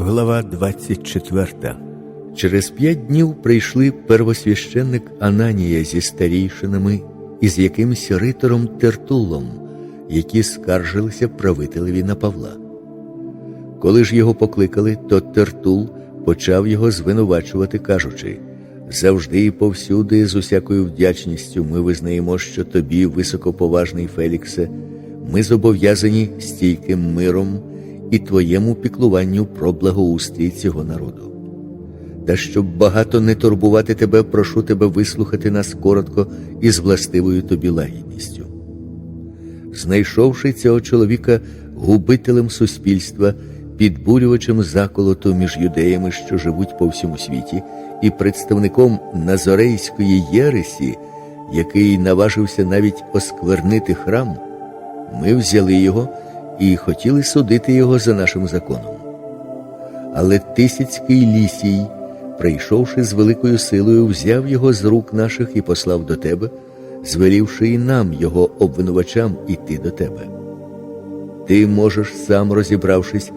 Глава 24. Через п'ять днів прийшли первосвященник Ананія зі старійшинами і з якимсь ритором Тертулом, які скаржилися правителеві на Павла. Коли ж його покликали, то Тертул почав його звинувачувати, кажучи: завжди і повсюди, з усякою вдячністю, ми визнаємо, що тобі, високоповажний Феліксе, ми зобов'язані стійким миром і твоєму піклуванню про благоустрій цього народу. Та щоб багато не турбувати тебе, прошу тебе вислухати нас коротко і з властивою тобі лагідністю. Знайшовши цього чоловіка губителем суспільства, підбурювачем заколоту між юдеями, що живуть по всьому світі, і представником Назорейської Єресі, який наважився навіть осквернити храм, ми взяли його і хотіли судити його за нашим законом. Але Тисяцький лісій, прийшовши з великою силою, взяв його з рук наших і послав до тебе, звелівши і нам, його обвинувачам, іти до тебе. Ти можеш сам розібравшись,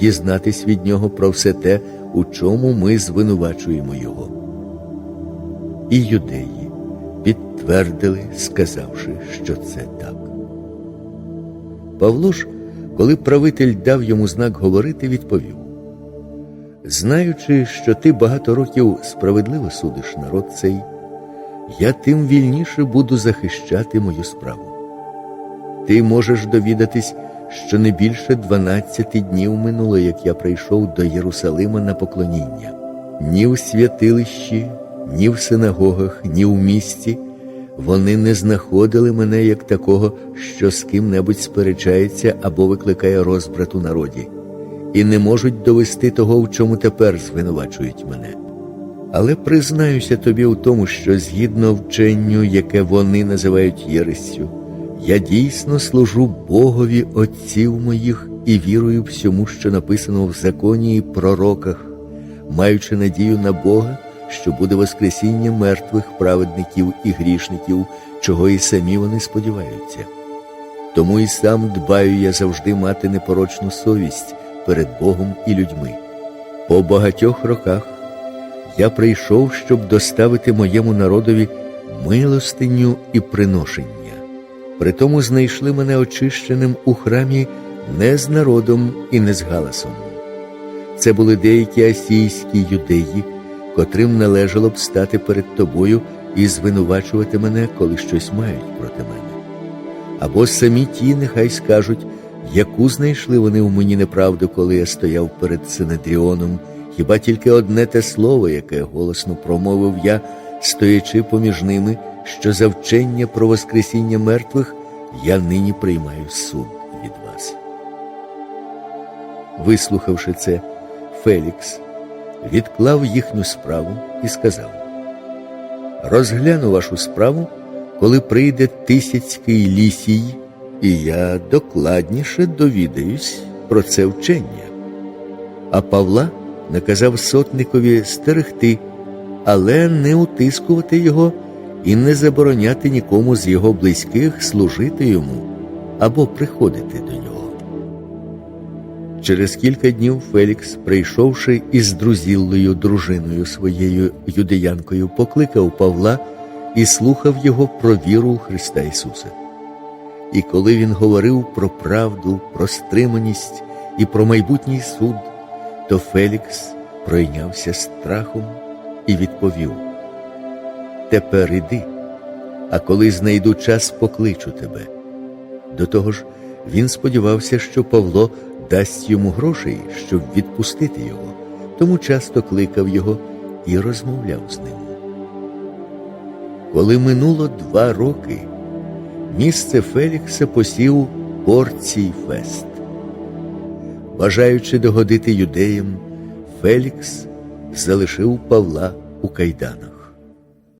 дізнатись від нього про все те, у чому ми звинувачуємо його. І юдеї підтвердили, сказавши, що це так. Павло ж, коли правитель дав йому знак говорити, відповів: Знаючи, що ти багато років справедливо судиш народ цей, я тим вільніше буду захищати мою справу. Ти можеш довідатись, що не більше дванадцяти днів минуло, як я прийшов до Єрусалима на поклоніння, ні в святилищі, ні в синагогах, ні в місті. Вони не знаходили мене як такого, що з ким-небудь сперечається або викликає розбрат у народі, і не можуть довести того, в чому тепер звинувачують мене. Але признаюся тобі у тому, що згідно вченню, яке вони називають єрестю, я дійсно служу Богові отців моїх і вірую всьому, що написано в законі і пророках, маючи надію на Бога що буде Воскресіння мертвих праведників і грішників, чого і самі вони сподіваються. Тому і сам дбаю я завжди мати непорочну совість перед Богом і людьми. По багатьох роках я прийшов, щоб доставити моєму народові милостиню і приношення. Притому знайшли мене очищеним у храмі не з народом і не з галасом. Це були деякі асійські юдеї котрим належало б стати перед тобою і звинувачувати мене, коли щось мають проти мене. Або самі ті нехай скажуть, яку знайшли вони в мені неправду, коли я стояв перед Синедріоном, хіба тільки одне те слово, яке голосно промовив я, стоячи поміж ними, що за вчення про Воскресіння мертвих я нині приймаю суд від вас. Вислухавши це, Фелікс відклав їхню справу і сказав: Розгляну вашу справу, коли прийде Тисяцький лісій, і я докладніше довідаюсь про це вчення. А Павла наказав сотникові стерегти, але не утискувати його і не забороняти нікому з його близьких служити йому або приходити до нього. Через кілька днів Фелікс, прийшовши із друзіллою дружиною своєю юдеянкою, покликав Павла і слухав його про віру у Христа Ісуса. І коли він говорив про правду, про стриманість і про майбутній суд, то Фелікс пройнявся страхом і відповів: Тепер іди, а коли знайду час, покличу тебе. До того ж, він сподівався, що Павло дасть йому грошей, щоб відпустити його, тому часто кликав його і розмовляв з ним. Коли минуло два роки, місце Фелікса посів Порцій Фест. Бажаючи догодити юдеям, Фелікс залишив Павла у кайданах.